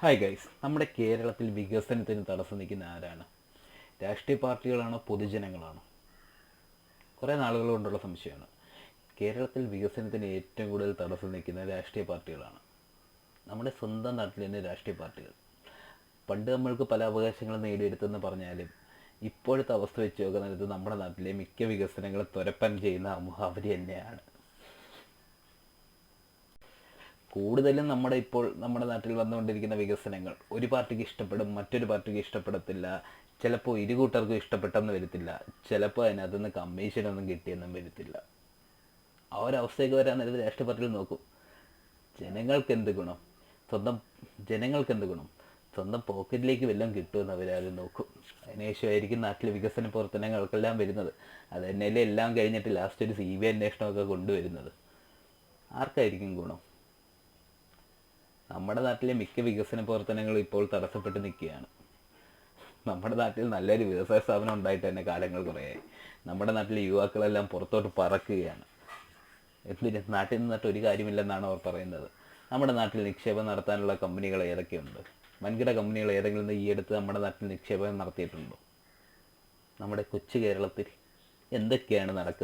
Hi guys നമ്മുടെ കേരളത്തിൽ വികസനത്തിന് തടസ്സം നിൽക്കുന്ന ആരാണ്? രാഷ്ട്രീയ പാർട്ടികളാണോ പൊതുജനങ്ങളാണോ? കുറേ നാളുകൾ കൊണ്ടുള്ള സംശയമാണ്. കേരളത്തിൽ വികസനത്തിന് ഏറ്റവും കൂടുതൽ തടസ്സം നിൽക്കുന്ന രാഷ്ട്രീയ പാർട്ടികളാണ്. നമ്മുടെ സ്വന്തം നാട്ടിൽ തന്നെ രാഷ്ട്രീയ പാർട്ടികൾ. പണ്ട് നമ്മൾക്ക് പല അവകാശങ്ങളും നേടിയെടുത്തെന്ന് പറഞ്ഞാലും ഇപ്പോഴത്തെ അവസ്ഥ വെച്ച് നോക്കുന്ന നമ്മുടെ നാട്ടിലെ മിക്ക വികസനങ്ങളെ തുരപ്പൻ ചെയ്യുന്ന അവർ തന്നെയാണ്. കൂടുതലും നമ്മുടെ ഇപ്പോൾ നമ്മുടെ നാട്ടിൽ വന്നുകൊണ്ടിരിക്കുന്ന വികസനങ്ങൾ. ഒരു പാർട്ടിക്ക് ഇഷ്ടപ്പെടും മറ്റൊരു പാർട്ടിക്ക് ഇഷ്ടപ്പെടത്തില്ല. ചിലപ്പോൾ ഇരു കൂട്ടർക്കും ഇഷ്ടപ്പെട്ടെന്ന് വരത്തില്ല. ചിലപ്പോൾ അതിനകത്ത് നിന്ന് കമ്മീഷനൊന്നും കിട്ടിയെന്നും വരത്തില്ല. ആ ഒരു അവസ്ഥയൊക്കെ വരാൻ നേരത്തെ രാഷ്ട്രീയ പാർട്ടികൾ നോക്കും. ജനങ്ങൾക്ക് എന്ത് ഗുണം? സ്വന്തം ജനങ്ങൾക്ക് എന്ത് ഗുണം? സ്വന്തം പോക്കറ്റിലേക്ക് വല്ലതും കിട്ടുമെന്ന് അവരാരും നോക്കും. അതിനുശേഷമായിരിക്കും നാട്ടിലെ വികസന പ്രവർത്തനങ്ങൾക്കെല്ലാം വരുന്നത്. അത് തന്നെയല്ലേ എല്ലാം കഴിഞ്ഞിട്ട് ലാസ്റ്റ് ഒരു സി ബി അന്വേഷണമൊക്കെ കൊണ്ടുവരുന്നത്. ആർക്കായിരിക്കും ഗുണം? നമ്മുടെ നാട്ടിലെ മിക്ക വികസന പ്രവർത്തനങ്ങളും ഇപ്പോൾ തടസ്സപ്പെട്ട് നിൽക്കുകയാണ്. നമ്മുടെ നാട്ടിൽ നല്ലൊരു വ്യവസായ സ്ഥാപനം ഉണ്ടായിട്ട് തന്നെ കാലങ്ങൾ കുറേയായി. നമ്മുടെ നാട്ടിലെ യുവാക്കളെല്ലാം പുറത്തോട്ട് പറക്കുകയാണ്. എന്തിന്? നാട്ടിൽ നിന്നിട്ട് ഒരു കാര്യമില്ലെന്നാണ് അവർ പറയുന്നത്. നമ്മുടെ നാട്ടിൽ നിക്ഷേപം നടത്താനുള്ള കമ്പനികൾ ഏതൊക്കെയുണ്ട്? വൻകിട കമ്പനികൾ ഏതെങ്കിലും ഈ അടുത്ത് നമ്മുടെ നാട്ടിൽ നിക്ഷേപം നടത്തിയിട്ടുണ്ടോ? നമ്മുടെ കൊച്ചു കേരളത്തിൽ എന്തൊക്കെയാണ് നടക്കുന്നത്?